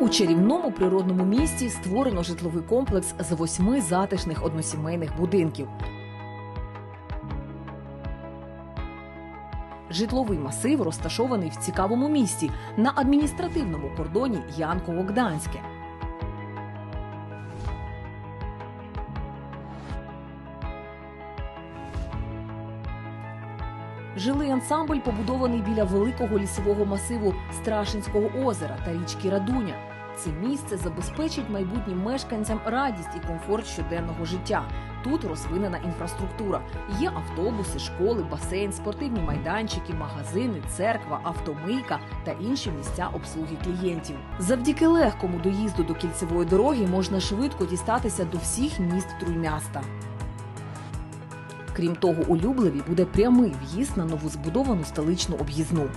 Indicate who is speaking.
Speaker 1: У чарівному природному місті створено житловий комплекс з восьми затишних односімейних будинків. Житловий масив розташований в цікавому місті на адміністративному кордоні Янково-Гданське. Жилий ансамбль побудований біля великого лісового масиву Страшинського озера та річки Радуня. Це місце забезпечить майбутнім мешканцям радість і комфорт щоденного життя. Тут розвинена інфраструктура. Є автобуси, школи, басейн, спортивні майданчики, магазини, церква, автомийка та інші місця обслуги клієнтів. Завдяки легкому доїзду до кільцевої дороги можна швидко дістатися до всіх міст Труймяста. Крім того, у Люблеві буде прямий в'їзд на нову збудовану столичну об'їзну.